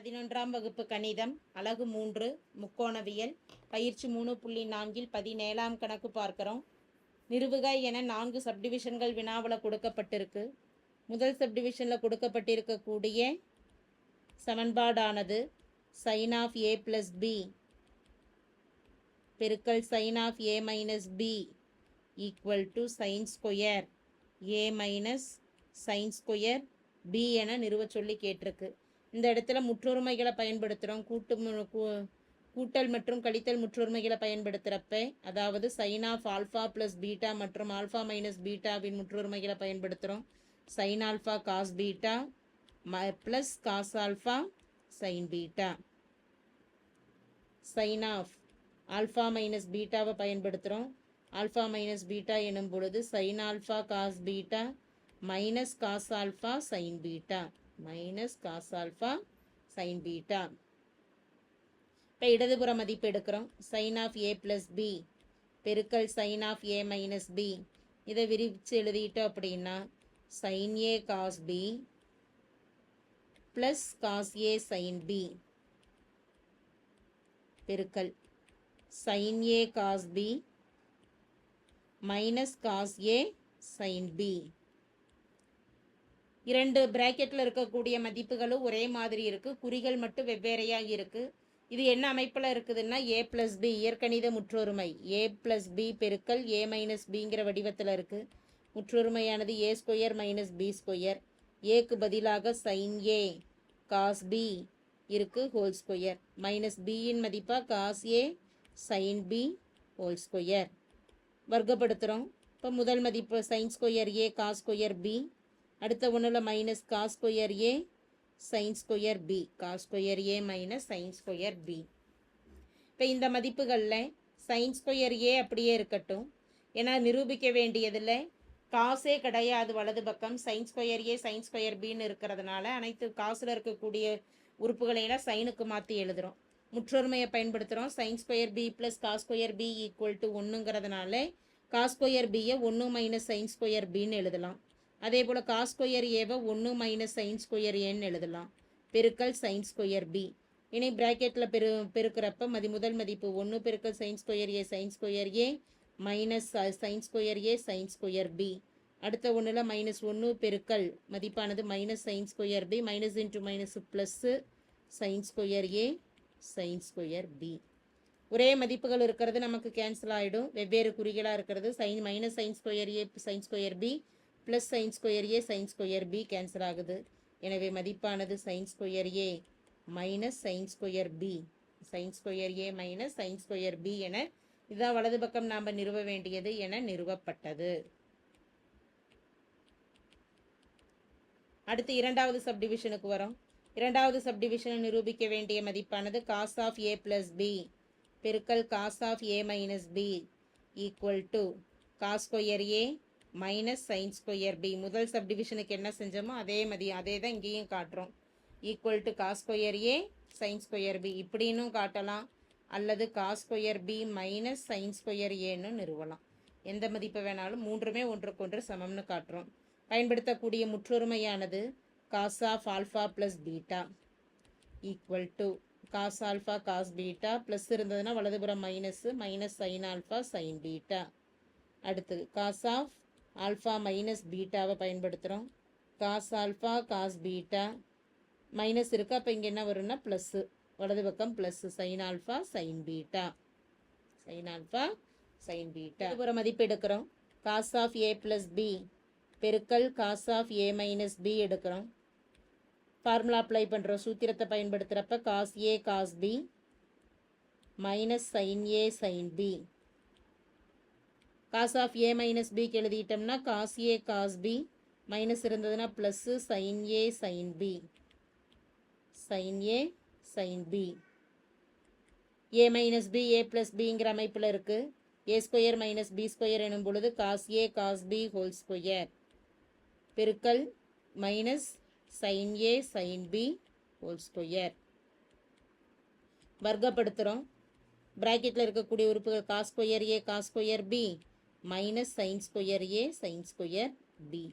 பதினொன்றாம் வகுப்பு கணிதம் அலகு மூன்று முக்கோணவியல் பயிற்சி மூணு புள்ளி நான்கில் பதினேழாம் கணக்கு பார்க்கிறோம். நிறுவுக என நான்கு சப்டிவிஷன்கள் வினாவில் கொடுக்கப்பட்டிருக்கு. முதல் சப்டிவிஷனில் கொடுக்கப்பட்டிருக்கக்கூடிய சமன்பாடானது sine of A plus B பெருக்கல் sine of A minus B equal to sine square A minus sine square B என நிறுவச் சொல்லி கேட்டிருக்கு. இந்த இடத்துல முற்றொருமைகளை பயன்படுத்துகிறோம் கூட்டு கூ- கூட்டல் மற்றும் கழித்தல் முற்றொருமைகளை பயன்படுத்துகிறப்ப அதாவது sine of alpha plus beta மற்றும் ஆல்ஃபா மைனஸ் பீட்டாவின் முற்றொருமைகளை பயன்படுத்துகிறோம் சைன் ஆல்ஃபா காஸ் பீட்டா ம plus cos alpha sine beta sine of alpha minus பீட்டாவை பயன்படுத்துகிறோம் ஆல்ஃபா மைனஸ் பீட்டா எனும் பொழுது sine alpha cos beta minus cos alpha sine beta minus cos alpha sine beta. இப்போ இடதுபுற மதிப்பு எடுக்கிறோம். Sine of A plus B பெருக்கல் sine of A minus B இதை விரிச்சு எழுதிட்டோம் அப்படின்னா sine A cos B plus cos A sine B பெருக்கல். Sine A cos B minus cos A sine B இரண்டு பிராக்கெட்டில் இருக்கக்கூடிய மதிப்புகளும் ஒரே மாதிரி இருக்குது குறிகள் மட்டும் வெவ்வேறையாக இருக்குது இது என்ன அமைப்பில் இருக்குதுன்னா ஏ ப்ளஸ் பி இயற்கணித முற்றொருமை. ஏ ப்ளஸ் பி பெருக்கல் ஏ மைனஸ் பிங்கிற வடிவத்தில் இருக்குது முற்றொருமையானது A square minus B square ஏக்கு பதிலாக சைன் ஏ காஸ் பி இருக்குது ஹோல் ஸ்கொயர் மைனஸ் பியின் மதிப்பாக cos A sine B whole square வர்க்கப்படுத்துகிறோம் இப்போ முதல் மதிப்பு sine square A cos square B அடுத்த ஒன்றில் minus cos square A sine square B cos square A minus sine square B இப்போ இந்த மதிப்புகளில் சைன் ஸ்கொயர் ஏ அப்படியே இருக்கட்டும். ஏன்னா நிரூபிக்க வேண்டியதில் காசே கிடையாது வலது பக்கம். Sine square A sine square பின்னு இருக்கிறதுனால அனைத்து காசில் இருக்கக்கூடிய உறுப்புகளையெல்லாம் சைனுக்கு மாற்றி எழுதுகிறோம் முற்றொருமையை பயன்படுத்துகிறோம் sine square B plus cos square B equal to ஒன்றுங்கிறதுனால cos square பியை ஒன்று மைனஸ் சைன் ஸ்கொயர் பின்னு எழுதலாம். அதே போல் காஸ் ஸ்கொயர் ஏவை ஒன்று மைனஸ் சைன் ஸ்கொயர் ஏன்னு எழுதலாம் பெருக்கல் சைன் ஸ்கொயர் பி இனி ப்ராக்கெட்டில் பெரு பெருக்கிறப்ப மதி முதல் மதிப்பு ஒன்று பெருக்கல் sine square A sine square A minus sine square A sine square B அடுத்த ஒன்றில் மைனஸ் ஒன்று பெருக்கல் மதிப்பானது minus sine square B minus into minus plus sine square A sine square B ஒரே மதிப்புகள் இருக்கிறது நமக்கு கேன்சல் ஆகிடும் வெவ்வேறு குறிகளாக இருக்கிறது sine minus sine square A sine square B plus sine square A sine square B cancel ஆகுது. எனவே மதிப்பானது sine square A minus sine square B sine square A minus sine square B என இதான் வலது பக்கம் நாம் நிறுவ வேண்டியது என நிறுவப்பட்டது. அடுத்து இரண்டாவது சப்டிவிஷனுக்கு வரோம். இரண்டாவது சப்டிவிஷனை நிரூபிக்க வேண்டிய மதிப்பானது cos of A plus B பெருக்கல் cos of A minus B equal to cos square A minus sine square B முதல் சப்டிவிஷனுக்கு என்ன செஞ்சோமோ அதே மதி அதே தான் இங்கேயும் காட்டுறோம். Equal to cos square A sine square B இப்படின்னும் காட்டலாம். அல்லது cos square B minus sine square ஏன்னு நிறுவலாம். எந்த மதிப்பு வேணாலும் மூன்றுமே ஒன்றுக்கொன்று சமம்னு காட்டுறோம். பயன்படுத்தக்கூடிய முற்றொருமையானது cos of alpha plus beta equal to cos alpha cos beta plus இருந்ததுன்னா வலதுபுறம் minus minus sine alpha sine beta அடுத்து காஸ் ஆஃப் ஆல்ஃபா மைனஸ் பீட்டாவை பயன்படுத்துகிறோம் cos alpha cos beta. Minus இருக்குது அப்போ இங்கே என்ன வரும்னா ப்ளஸ்ஸு வலது பக்கம் plus sine alpha sine beta. Sine alpha sine beta. ஒரு மதிப்பு எடுக்கிறோம். Cos of A plus B பெருக்கல் cos of A minus B எடுக்கிறோம். ஃபார்முலா அப்ளை பண்ணுறோம் சூத்திரத்தை பயன்படுத்துகிறப்ப cos A cos B minus sine A sine B. Cos of A minus பிக்கு எழுதிட்டோம்னா cos A cos B minus இருந்ததுன்னா plus sine A sine B sine A sine B A minus B A plus பிங்கிற அமைப்பில் இருக்குது A square minus B square எனும் பொழுது cos A cos B whole square பெருக்கல் minus sine A sine B whole square வர்க்கப்படுத்துகிறோம் ப்ராக்கெட்டில் இருக்கக்கூடிய உறுப்புகள் cos square A cos square B minus sine square A sine square B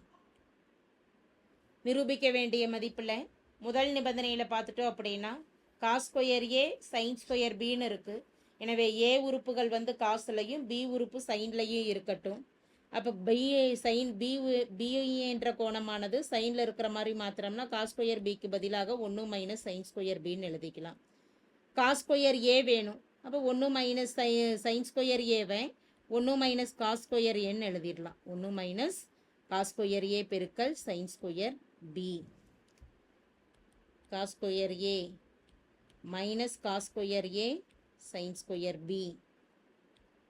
நிரூபிக்க வேண்டிய மதிப்பில் முதல் நிபந்தனையில் பார்த்துட்டோம் அப்படின்னா cos square A sine square பின்னு இருக்குது எனவே ஏ உறுப்புகள் வந்து காசுலையும் பி உறுப்பு சைன்லையும் இருக்கட்டும். அப்போ பி சைன் பி பி என்ற கோணமானது சைனில் இருக்கிற மாதிரி மாத்திரம்னா காஸ் ஸ்கொயர் பிக்கு பதிலாக ஒன்று மைனஸ் சைன் ஸ்கொயர் பின்னு எழுதிக்கலாம். காஸ் ஸ்கொயர் ஏ வேணும். அப்போ ஒன்று மைனஸ் சை சைன் ஸ்கொயர் ஏவை ஒன்று மைனஸ் காஸ் ஸ்கொயர் என் எழுதிடலாம். ஒன்று மைனஸ் காஸ் ஸ்கொயர் ஏ பெருக்கல் sine square B cos square A minus cos square A sine square B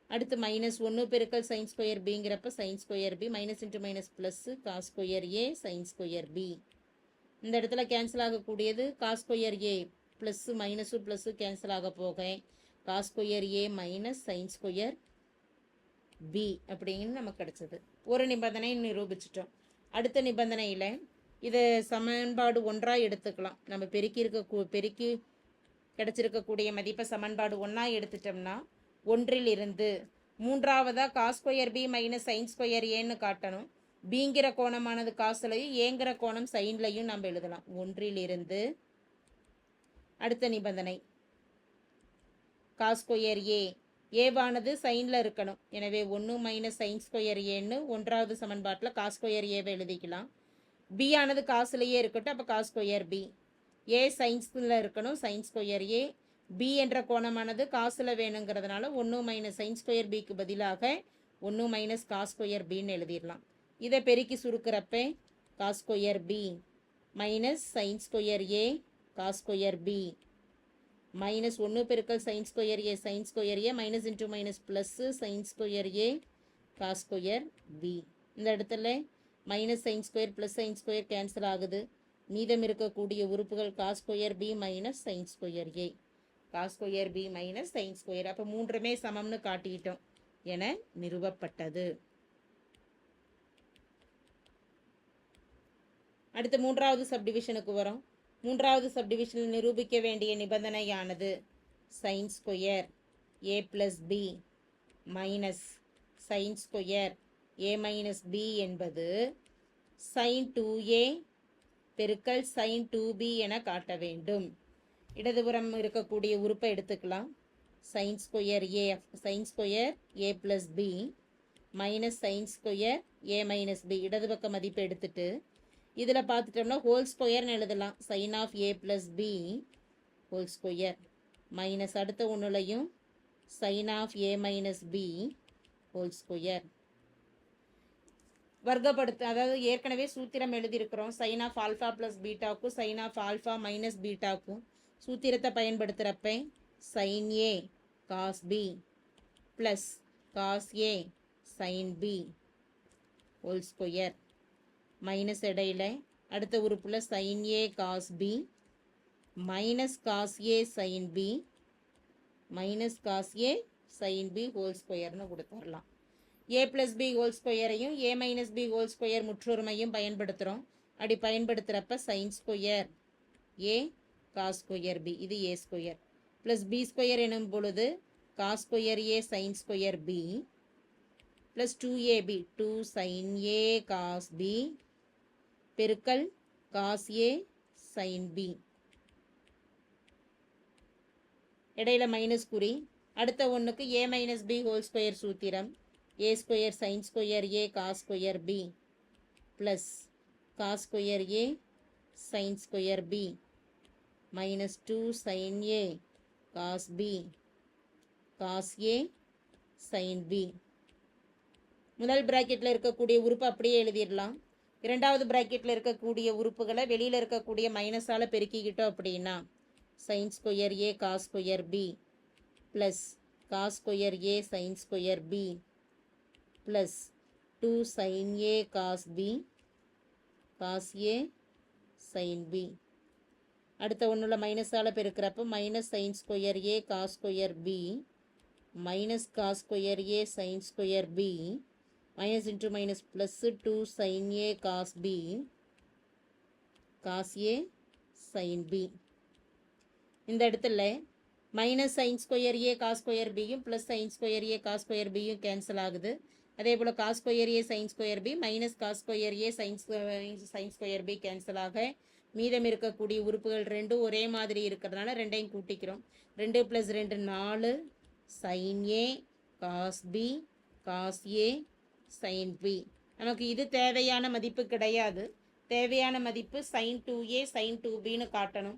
அடுத்து மைனஸ் ஒன்று பெருக்கல் sine square பிங்கிறப்ப sine square B minus into minus plus cos square A sine square B இந்த இடத்துல cancel ஆகக்கூடியது cos square A plus minus plus cancel ஆக போக. Cos square A minus sine square B அப்படிங்கிறது நமக்கு கிடச்சது. ஒரு நிபந்தனை நிரூபிச்சிட்டோம். அடுத்த நிபந்தனையில் இதை சமன்பாடு ஒன்றாக எடுத்துக்கலாம். நம்ம பெருக்கி இருக்க பெருக்கி கிடச்சிருக்கக்கூடிய மதிப்பை சமன்பாடு ஒன்றா எடுத்துட்டோம்னா ஒன்றில் இருந்து மூன்றாவதாக cos square B minus sine square ஏன்னு காட்டணும். பிங்கிற கோணமானது காசுலையும் ஏங்கிற கோணம் சைன்லையும் நம்ம எழுதலாம். ஒன்றிலிருந்து அடுத்த நிபந்தனை. காஸ் ஸ்கொயர் ஏ ஏவானது சைனில் இருக்கணும். எனவே ஒன்று மைனஸ் சைன் ஸ்கொயர் ஏன்னு ஒன்றாவது சமன்பாட்டில் காஸ் ஸ்கொயர் ஏவை எழுதிக்கலாம். பி ஆனது காசுலேயே இருக்கட்டும் அப்போ காஸ் ஸ்கொயர் பி ஏ சைன்ஸில் இருக்கணும் சைன் ஸ்கொயர் ஏ பி என்ற கோணமானது காசில் வேணுங்கிறதுனால ஒன்று மைனஸ் சைன் ஸ்கொயர் பிக்கு பதிலாக ஒன்று மைனஸ் காஸ் ஸ்கொயர் பின்னு எழுதிடலாம். இதை பெருக்கி சுருக்கிறப்ப cos square B minus sine square A cos square B minus ஒன்று பெருக்கல் sine square A sine square A minus into minus plus sine square A cos square B இந்த இடத்துல minus sine square plus sine square cancel ஆகுது. மீதம் இருக்கக்கூடிய உறுப்புகள் cos square B minus sine square A cos square B minus sine square அப்போ மூன்றுமே சமம்னு காட்டிட்டோம். என நிறுவப்பட்டது. அடுத்து மூன்றாவது சப்டிவிஷனுக்கு வரோம். மூன்றாவது சப்டிவிஷனில் நிரூபிக்க வேண்டிய நிபந்தனையானது sine square A plus B minus sine square A minus B என்பது சைன் டூ ஏ பெருக்கல் சைன் டூ பி என காட்ட வேண்டும். இடதுபுறம் இருக்கக்கூடிய உறுப்பை எடுத்துக்கலாம். Sine square A sine square A plus B minus sine square A minus B இடது பக்க மதிப்பை எடுத்துட்டு இதில் பார்த்துட்டோம்னா ஹோல் ஸ்கொயர்னு எழுதலாம். Sine of A plus B whole square minus அடுத்த ஒன்றுலையும் sine of A minus B whole square வர்க்கப்படுத்து அதாவது ஏற்கனவே சூத்திரம் எழுதியிருக்கிறோம். சைன் ஆஃப் ஆல்ஃபா ப்ளஸ் பீட்டாக்கும் சைன் ஆஃப் ஆல்ஃபா மைனஸ் பீட்டாக்கும் சூத்திரத்தை பயன்படுத்துகிறப்ப sine A cos B plus cos A sine B whole square minus இடையில அடுத்த உறுப்பில் sine A cos B minus cos A sine B minus cos A sine B whole ஸ்கொயர்னு கொடுத்துடலாம். A plus B whole ஸ்கொயரையும் A minus B whole square முற்றொருமையும் பயன்படுத்துகிறோம் அப்படி பயன்படுத்துகிறப்ப sine square A cos square B இது A square plus B square எனும் பொழுது cos square A sine square B plus two AB two sine A cos B பெருக்கல் cos A sine B இடையில minus குறி. அடுத்த ஒன்றுக்கு A minus B whole square சூத்திரம். A square sine square A cos square B plus cos square A sine square B minus two sine A cos B cos A sine B முதல் ப்ராக்கெட்டில் இருக்கக்கூடிய உறுப்பு அப்படியே எழுதிடலாம். இரண்டாவது ப்ராக்கெட்டில் இருக்கக்கூடிய உறுப்புகளை வெளியில் இருக்கக்கூடிய மைனஸால் பெருக்கிக்கிட்டோம் அப்படின்னா sine square A cos square B plus cos square A sine square B plus two sine A cos B cos A sine B அடுத்த ஒன்றில் மைனஸால் பெருக்கிறப்ப minus sine square A cos square B minus cos square A sine square B minus into minus plus two sine A cos B cos A sine B இந்த இடத்துல minus sine square A cos square பியும் plus sine square A cos square பியும் cancel ஆகுது. அதே போல் cos square A sine square B minus cos square A sine sine square B cancel ஆக மீதம் இருக்கக்கூடிய உறுப்புகள் ரெண்டும் ஒரே மாதிரி இருக்கிறதுனால ரெண்டையும் கூட்டிக்கிறோம். ரெண்டு ப்ளஸ் ரெண்டு நாலு sine A cos B cos A sine B நமக்கு இது தேவையான மதிப்பு கிடையாது. தேவையான மதிப்பு sine two A sine two பின்னு காட்டணும்.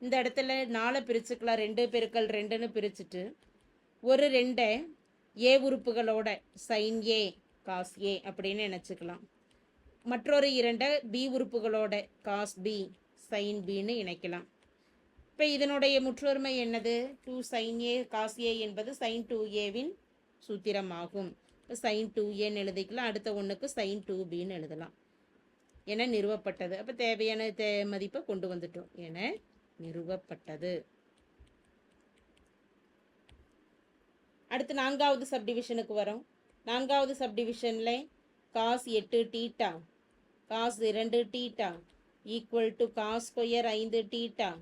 இந்த இடத்துல நாலு பிரிச்சுக்கலாம். ரெண்டு பெருக்கல் ரெண்டுன்னு பிரிச்சுட்டு ஒரு ரெண்டை ஏ உறுப்புகளோட சைன் ஏ காஸ் ஏ அப்படின்னு நினச்சிக்கலாம். மற்றொரு இரண்டை பி உறுப்புகளோட காஸ் பி சைன் பின்னு இணைக்கலாம். இப்போ இதனுடைய முற்றொருமை என்னது? Two sine A cos A என்பது சைன் டூ ஏவின் சூத்திரமாகும். ஆகும் சைன் டூ ஏன்னு எழுதிக்கலாம் அடுத்த ஒன்றுக்கு சைன் டூ பின்னு எழுதலாம். என நிறுவப்பட்டது. அப்போ தேவையான தே மதிப்பை கொண்டு வந்துட்டோம். என நிறுவப்பட்டது. அடுத்து நான்காவது சப்டிவிஷனுக்கு வரோம். நான்காவது சப்டிவிஷனில் காஸ் எட்டு டீட்டா காஸ் இரண்டு theta equal to cos square ஐந்து டீட்டா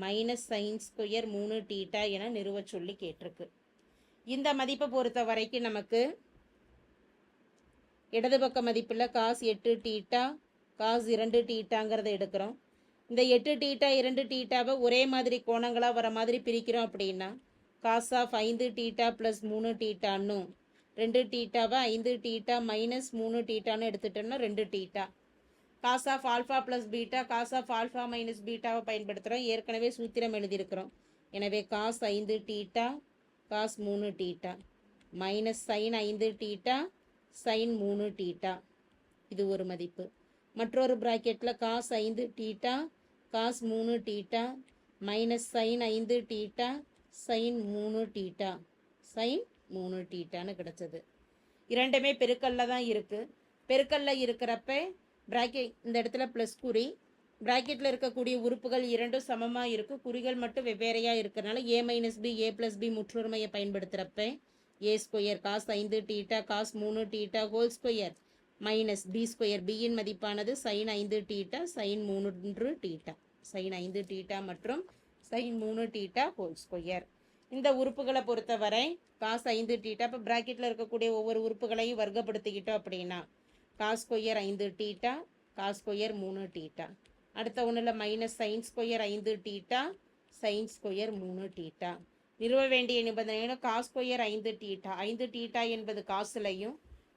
மைனஸ் சைன் ஸ்கொயர் மூணு டீட்டா என நிறுவ சொல்லி கேட்டிருக்கு. இந்த மதிப்பை பொறுத்த வரைக்கும் நமக்கு இடது பக்க மதிப்பில் காசு எட்டு டீட்டா காசு இரண்டு டீட்டாங்கிறத எடுக்கிறோம். இந்த எட்டு டீட்டா இரண்டு டீட்டாவை ஒரே மாதிரி கோணங்களாக வர மாதிரி பிரிக்கிறோம் அப்படின்னா காஸ் ஆஃப் ஐந்து டீட்டா ப்ளஸ் மூணு டீட்டான்னும் ரெண்டு டீட்டாவை ஐந்து டீட்டா மைனஸ் மூணு டீட்டான்னு எடுத்துட்டோம்னா ரெண்டு theta cos of alpha plus beta cos of alpha minus பீட்டாவை பயன்படுத்துகிறோம் ஏற்கனவே சூத்திரம் எழுதியிருக்கிறோம். எனவே காஸ் ஐந்து டீட்டா காஸ் மூணு டீட்டா மைனஸ் சைன் ஐந்து டீட்டா சைன் மூணு டீட்டா இது ஒரு மதிப்பு. மற்றொரு ப்ராக்கெட்டில் காஸ் ஐந்து டீட்டா காஸ் மூணு டீட்டா மைனஸ் சைன் ஐந்து டீட்டா சைன் மூணு டீட்டா சைன் மூணு டீட்டான்னு கிடச்சது. இரண்டுமே பெருக்கல்ல தான் இருக்குது பெருக்கல்ல இருக்கிறப்ப ப்ராக்கெட் இந்த இடத்துல ப்ளஸ் குறி. ப்ராக்கெட்டில் இருக்கக்கூடிய உறுப்புகள் இரண்டும் சமமாக இருக்குது குறிகள் மட்டும் வெவ்வேறையாக இருக்கிறனால A minus B A plus B முற்றுரிமையை பயன்படுத்துகிறப்ப ஏ ஸ்கொயர் காஸ் ஐந்து டீட்டா காஸ் மூணு theta whole square minus B square பியின் மதிப்பானது சைன் ஐந்து டீட்டா சைன் மூன்று டீட்டா சைன் ஐந்து டீட்டா மற்றும் சைன் மூணு டீட்டா ஹோல் ஸ்கொயர் இந்த உறுப்புகளை பொறுத்தவரை காஸ் ஐந்து டீட்டா இப்போ ப்ராக்கெட்டில் இருக்கக்கூடிய ஒவ்வொரு உறுப்புகளையும் வர்க்கப்படுத்திக்கிட்டோம் அப்படின்னா காஸ் ஸ்கொயர் ஐந்து டீட்டா காஸ் ஸ்கொயர் மூணு டீட்டா அடுத்த ஒன்றில் மைனஸ் சைன் ஸ்கொயர் ஐந்து டீட்டா சைன் ஸ்கொயர் மூணு டீட்டா நிறுவ வேண்டிய நிபந்தனைகளும் காஸ் ஸ்கொயர் ஐந்து டீட்டா ஐந்து டீட்டா என்பது காசுலையும்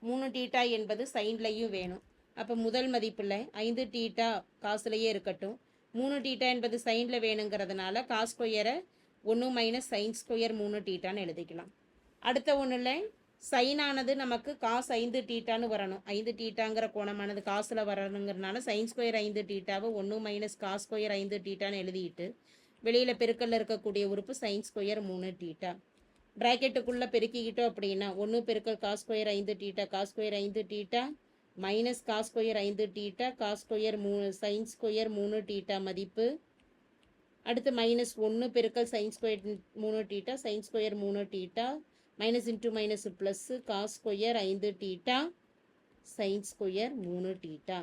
மூணு டீட்டா என்பது சைன்லையும் வேணும். அப்போ முதல் மதிப்பில் ஐந்து டீட்டா காசுலையே இருக்கட்டும். மூணு டீட்டா என்பது சைனில் வேணுங்கிறதுனால காஸ் ஸ்கொயரை ஒன்று மைனஸ் சைன் ஸ்கொயர் மூணு டீட்டான்னு எழுதிக்கலாம். அடுத்த ஒன்றில் சைனானது நமக்கு காஸ் ஐந்து டீட்டான்னு வரணும். ஐந்து டீட்டாங்கிற கோணமானது காசில் வரணுங்கிறனால சைன் ஸ்கொயர் ஐந்து டீட்டாவை ஒன்று மைனஸ் காஸ் ஸ்கொயர் ஐந்து டீட்டான்னு எழுதிட்டு வெளியில் பெருக்கல்ல இருக்கக்கூடிய உறுப்பு சைன் ஸ்கொயர் மூணு டீட்டா ப்ராக்கெட்டுக்குள்ளே பெருக்கிக்கிட்டோம் அப்படின்னா ஒன்று பெருக்கல் காஸ் ஸ்கொயர் ஐந்து டீட்டா காஸ் ஸ்கொயர் ஐந்து டீட்டா மைனஸ் காஸ் ஸ்கொயர் ஐந்து டீட்டா காஸ் ஸ்கொயர் மூணு சைன் ஸ்கொயர் மூணு டீட்டா மதிப்பு. அடுத்து மைனஸ் ஒன்று பெருக்கல் சைன் ஸ்கொயர் மூணு டீட்டா சைன் ஸ்கொயர் மூணு theta minus into minus plus cos square ஐந்து டீட்டா சைன் ஸ்கொயர் மூணு டீட்டா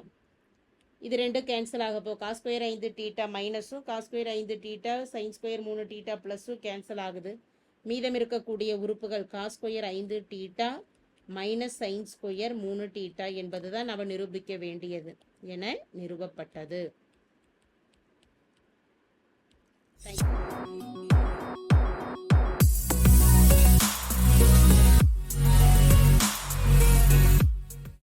இது ரெண்டும் கேன்சல் ஆக போ. காஸ் ஸ்கொயர் ஐந்து டீட்டா மைனஸும் காஸ் ஸ்கொயர் ஐந்து டீட்டா சைன் ஸ்கொயர் மூணு டீட்டா ப்ளஸ்ஸும் கேன்சல் ஆகுது. மீதம் இருக்கக்கூடிய உறுப்புகள் காஸ் ஸ்கொயர் ஐந்து டீட்டா மைனஸ் சைன் ஸ்கொயர் மூணு டீட்டா என்பது தான் நம்ம நிரூபிக்க வேண்டியது என நிறுவப்பட்டது தேங்க்யூ